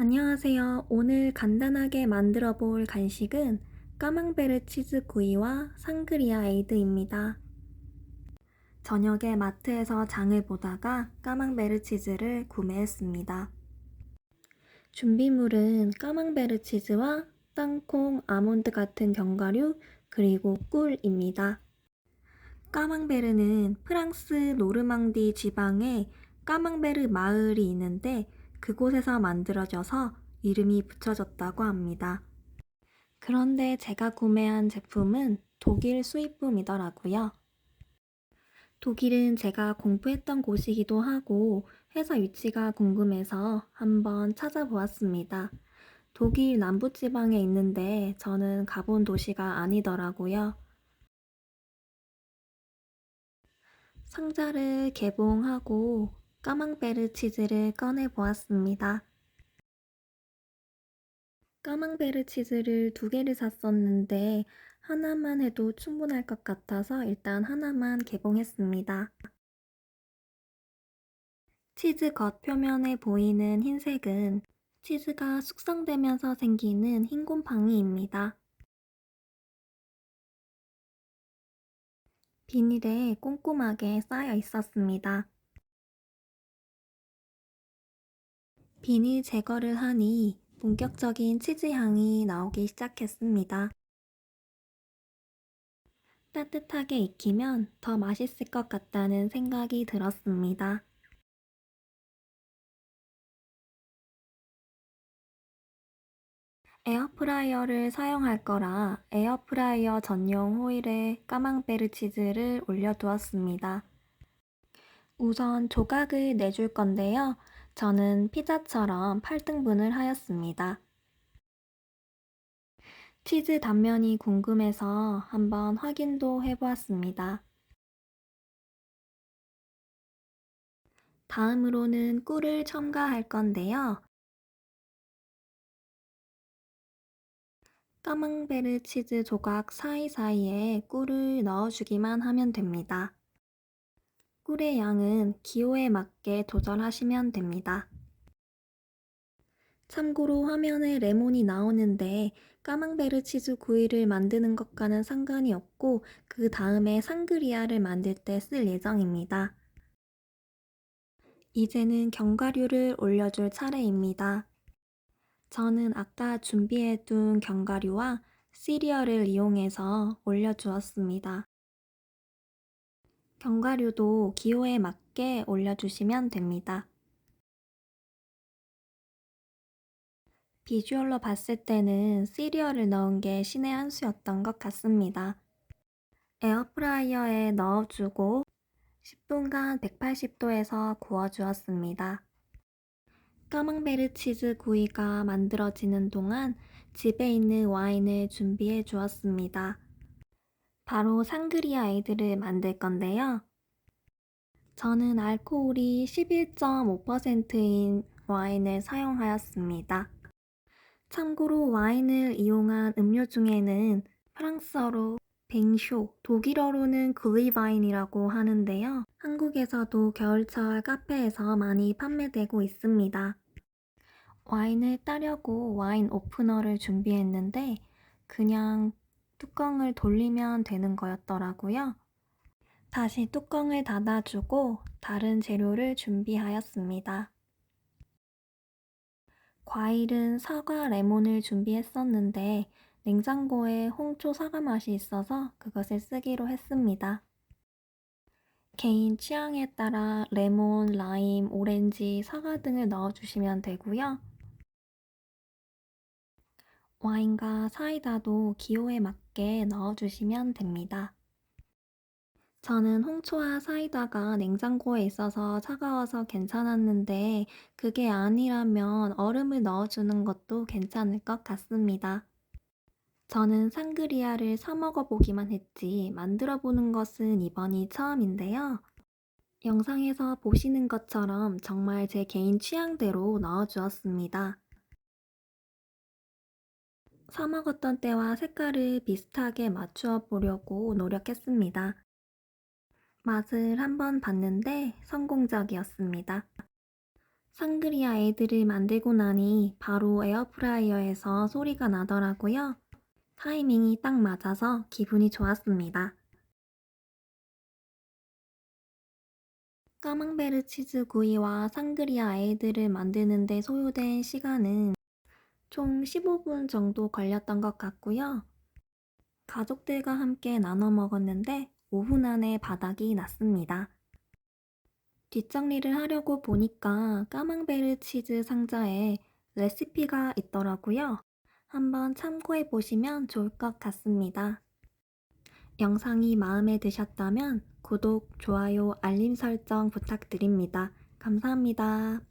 안녕하세요. 오늘 간단하게 만들어 볼 간식은 까망베르 치즈 구이와 상그리아 에이드입니다. 저녁에 마트에서 장을 보다가 까망베르 치즈를 구매했습니다. 준비물은 까망베르 치즈와 땅콩, 아몬드 같은 견과류, 그리고 꿀입니다. 까망베르는 프랑스 노르망디 지방에 까망베르 마을이 있는데 그곳에서 만들어져서 이름이 붙여졌다고 합니다. 그런데 제가 구매한 제품은 독일 수입품이더라고요. 독일은 제가 공부했던 곳이기도 하고 회사 위치가 궁금해서 한번 찾아보았습니다. 독일 남부지방에 있는데 저는 가본 도시가 아니더라고요. 상자를 개봉하고 까망베르 치즈를 꺼내 보았습니다. 까망베르 치즈를 두 개를 샀었는데 하나만 해도 충분할 것 같아서 일단 하나만 개봉했습니다. 치즈 겉 표면에 보이는 흰색은 치즈가 숙성되면서 생기는 흰 곰팡이입니다. 비닐에 꼼꼼하게 쌓여 있었습니다. 비닐 제거를 하니 본격적인 치즈 향이 나오기 시작했습니다. 따뜻하게 익히면 더 맛있을 것 같다는 생각이 들었습니다. 에어프라이어를 사용할 거라 에어프라이어 전용 호일에 까망베르 치즈를 올려두었습니다. 우선 조각을 내줄 건데요. 저는 피자처럼 8등분을 하였습니다. 치즈 단면이 궁금해서 한번 확인도 해보았습니다. 다음으로는 꿀을 첨가할 건데요. 까망베르 치즈 조각 사이사이에 꿀을 넣어주기만 하면 됩니다. 꿀의 양은 기호에 맞게 조절하시면 됩니다. 참고로 화면에 레몬이 나오는데 까망베르 치즈 구이를 만드는 것과는 상관이 없고 그 다음에 상그리아를 만들 때 쓸 예정입니다. 이제는 견과류를 올려줄 차례입니다. 저는 아까 준비해둔 견과류와 시리얼을 이용해서 올려주었습니다. 견과류도 기호에 맞게 올려주시면 됩니다. 비주얼로 봤을 때는 시리얼을 넣은 게 신의 한 수였던 것 같습니다. 에어프라이어에 넣어주고 10분간 180도에서 구워주었습니다. 까망베르 치즈 구이가 만들어지는 동안 집에 있는 와인을 준비해 주었습니다. 바로 상그리아 에이드를 만들 건데요. 저는 알코올이 11.5%인 와인을 사용하였습니다. 참고로 와인을 이용한 음료 중에는 프랑스어로 뱅쇼, 독일어로는 글리바인이라고 하는데요. 한국에서도 겨울철 카페에서 많이 판매되고 있습니다. 와인을 따려고 와인 오프너를 준비했는데 그냥 뚜껑을 돌리면 되는 거였더라고요. 다시 뚜껑을 닫아주고 다른 재료를 준비하였습니다. 과일은 사과, 레몬을 준비했었는데 냉장고에 홍초 사과 맛이 있어서 그것을 쓰기로 했습니다. 개인 취향에 따라 레몬, 라임, 오렌지, 사과 등을 넣어주시면 되고요. 와인과 사이다도 기호에 맞게 넣어주시면 됩니다. 저는 홍초와 사이다가 냉장고에 있어서 차가워서 괜찮았는데 그게 아니라면 얼음을 넣어주는 것도 괜찮을 것 같습니다. 저는 상그리아를 사 먹어 보기만 했지 만들어 보는 것은 이번이 처음인데요. 영상에서 보시는 것처럼 정말 제 개인 취향대로 넣어주었습니다. 사 먹었던 때와 색깔을 비슷하게 맞추어 보려고 노력했습니다. 맛을 한번 봤는데 성공적이었습니다. 상그리아 에이드를 만들고 나니 바로 에어프라이어에서 소리가 나더라고요. 타이밍이 딱 맞아서 기분이 좋았습니다. 까망베르 치즈 구이와 상그리아 에이드를 만드는데 소요된 시간은 총 15분 정도 걸렸던 것 같고요. 가족들과 함께 나눠 먹었는데 5분 안에 바닥이 났습니다. 뒷정리를 하려고 보니까 까망베르 치즈 상자에 레시피가 있더라고요. 한번 참고해 보시면 좋을 것 같습니다. 영상이 마음에 드셨다면 구독, 좋아요, 알림 설정 부탁드립니다. 감사합니다.